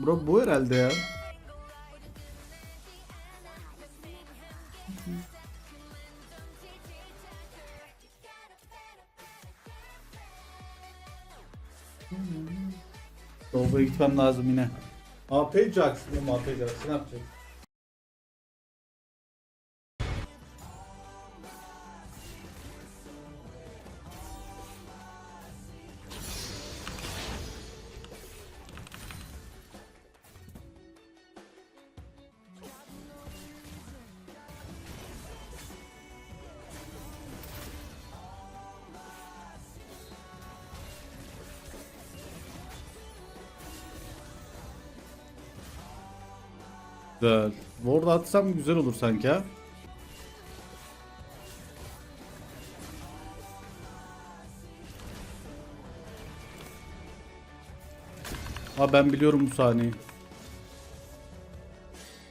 Bro bu herhalde ya. Dolba'ya gitmem lazım yine. AP Jackson mı AP Jackson ne yapacak? Güzel. Ward atsam güzel olur sanki ha. Ha ben biliyorum bu sahneyi.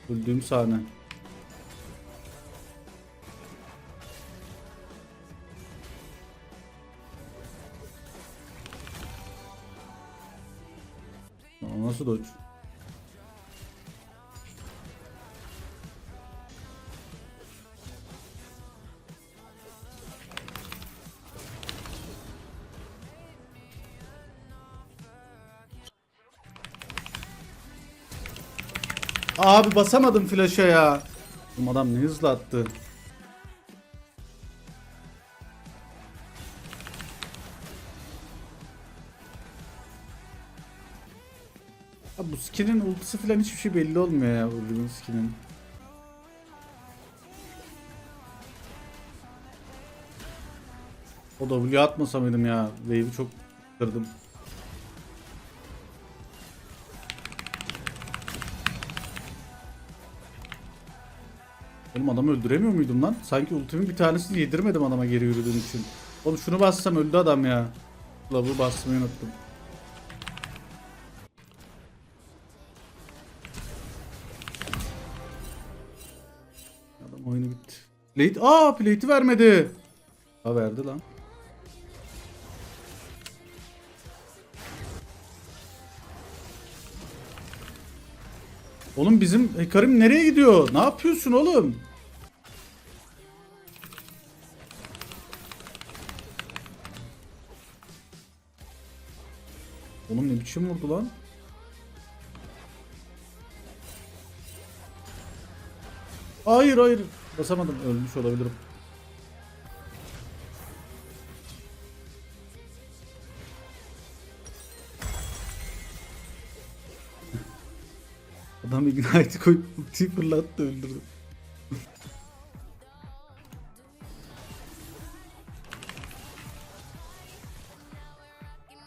Öldüğüm sahne. Nasıl dodge? Abi basamadım flash'a ya. Bu adam ne hızlı attı. Abi bu skinin ultisi falan hiçbir şey belli olmuyor ya Ulri'nin skinin. O W atmasa mıydım ya? Wave'i çok kırdım. Oğlum adamı öldüremiyor muydum lan? Sanki ultimin bir tanesini yedirmedim adama geri yürüdüğüm için. Oğlum şunu bassam öldü adam ya. Lavı basmayı unuttum. Adam oyunu bitti. Plate, aa plate'i vermedi. Ha verdi lan. Oğlum bizim Hekarim nereye gidiyor? Ne yapıyorsun oğlum? Oğlum ne biçim vurdu lan? Hayır hayır. Basamadım. Ölmüş olabilirim. Adam ignite koyup ultiyi fırlattı öldürdü.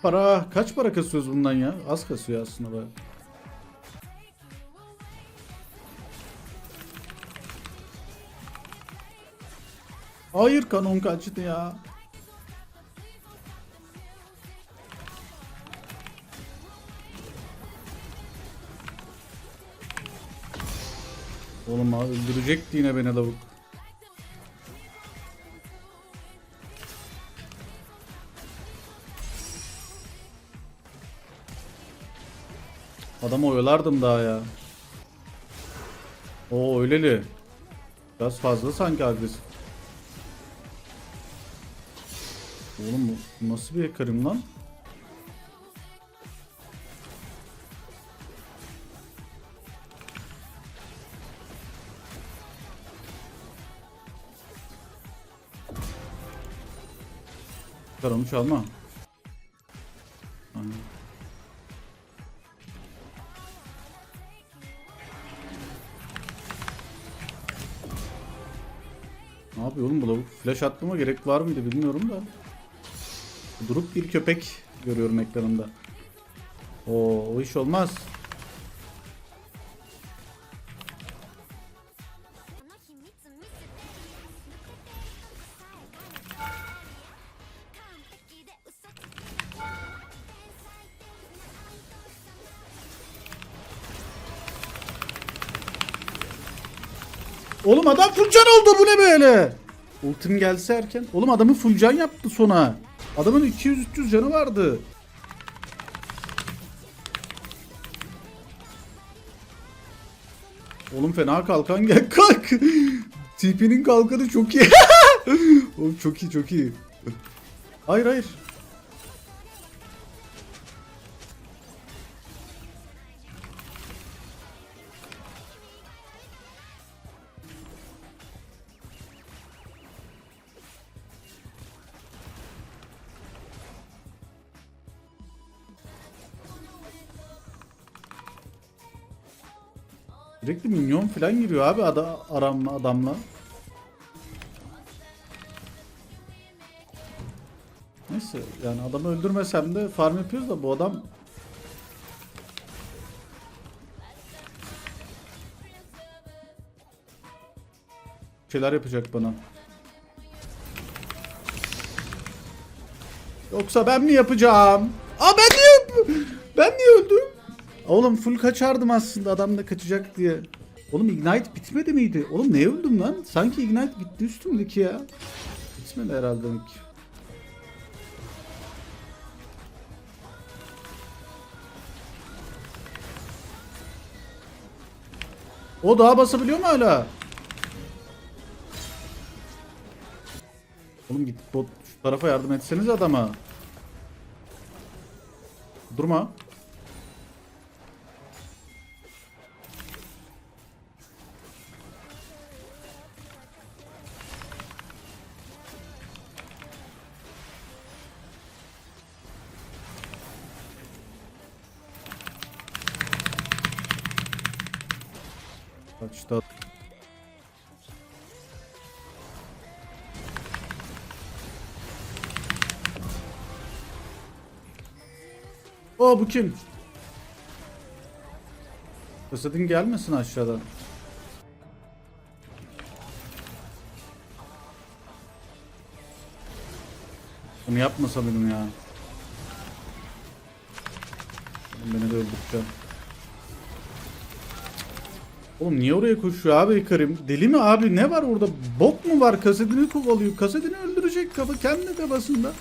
Para kaç para kasıyoruz bundan ya? Az kasıyor aslında baya. Hayır kanon kaçtı ya. Oğlum abi öldürecekti yine beni lavuk. Adamı oyalardım daha ya. O öyleli. Biraz fazla sanki agresif. Oğlum bu nasıl bir hacker'ım lan? Karanı çalma. Yapıyor oğlum bu? Flash atmama gerek var mıydı bilmiyorum da. Durup bir köpek görüyorum ekranımda. Oo, o iş olmaz. Oğlum adam full can oldu bu ne böyle? Ultim gelse erken. Oğlum adamı full can yaptı sona. Adamın 200-300 canı vardı. Oğlum fena kalkan gel kalk. TP'nin kalkanı çok iyi. Oğlum çok iyi çok iyi. Hayır hayır. Sürekli minyon falan giriyor abi ada aramla adamla. Neyse yani adamı öldürmesem de farm yapıyoruz da bu adam şeyler yapacak bana. Yoksa ben mi yapacağım? Aa ben niye yap- ben niye öldüm? Oğlum full kaçardım aslında adam da kaçacak diye. Oğlum Ignite bitmedi miydi? Oğlum ne öldüm lan? Sanki Ignite bitti üstümdeki ya. Bitmedi herhalde demek. O daha basabiliyor mu hala? Oğlum git bot şu tarafa yardım etseniz adama. Durma. Kaçta? O bu kim? Fırsatın gelmesin aşağıdan. Bunu yapmasa ya. Beni de öldüreceğim. Oğlum niye oraya koşuyor abi Karim? Deli mi abi? Ne var orada? Bok mu var? Kasetini kovalıyor. Kasetini öldürecek kafa kendi kafasında.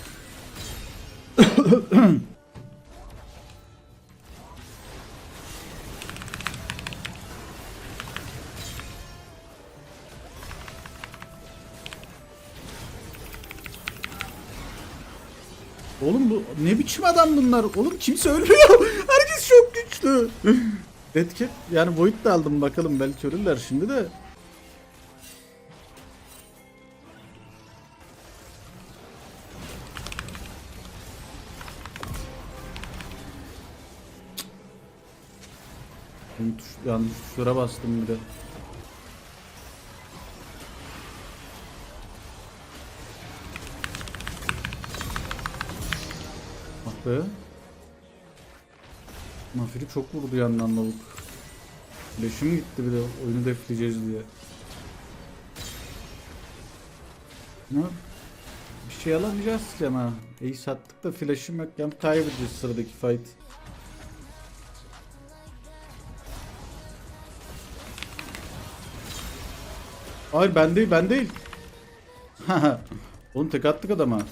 Oğlum bu ne biçim adam bunlar? Oğlum kimse ölmüyor. Herkes çok güçlü. Deadcat yani Void de aldım bakalım belki ölürler şimdi de. Tuş, yanlış tuşlara bastım bir de. Ah be. Mafili çok vurdu yandan lavuk. Leşim gitti bir de oyunu defleyeceğiz diye. Ne? Bir şey alamayacağız ki ama. İyi sattık da flash'ım yok. Yani kaybedeceğiz sıradaki fight. Hayır ben değil ben değil. Oğlum tek attık adama.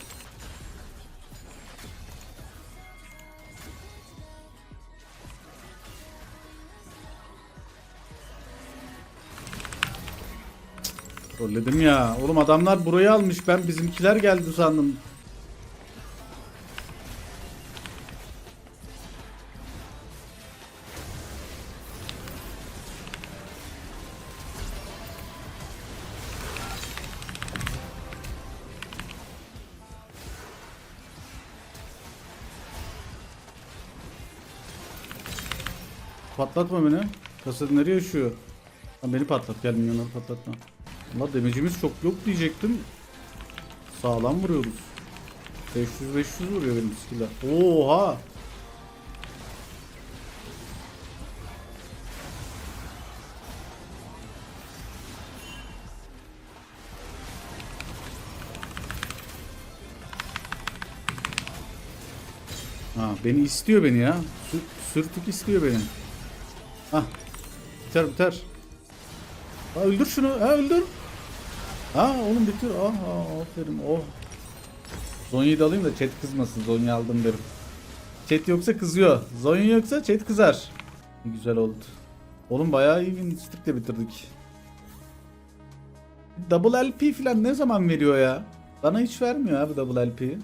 Trolledim ya. Oğlum adamlar burayı almış. Ben bizimkiler geldi sandım. Patlatma beni. Kasada nereye yaşıyor? Beni patlat gel milyonları patlatma. Allah demecimiz çok yok diyecektim. Sağlam vuruyoruz. 500-500 vuruyor benim skill'ler. Oha! Ha beni istiyor beni ya. Sür, sürtük istiyor beni. Hah. Biter biter. Ha öldür şunu. Ha öldür. Ha oğlum bitir. Ah ah, aferin. Oh. Zonya'yı da alayım da chat kızmasın. Zonya aldım derim. Chat yoksa kızıyor. Zonya yoksa chat kızar. Güzel oldu. Oğlum bayağı iyi win streak'le bitirdik. Double LP falan ne zaman veriyor ya? Bana hiç vermiyor abi Double LP'yi.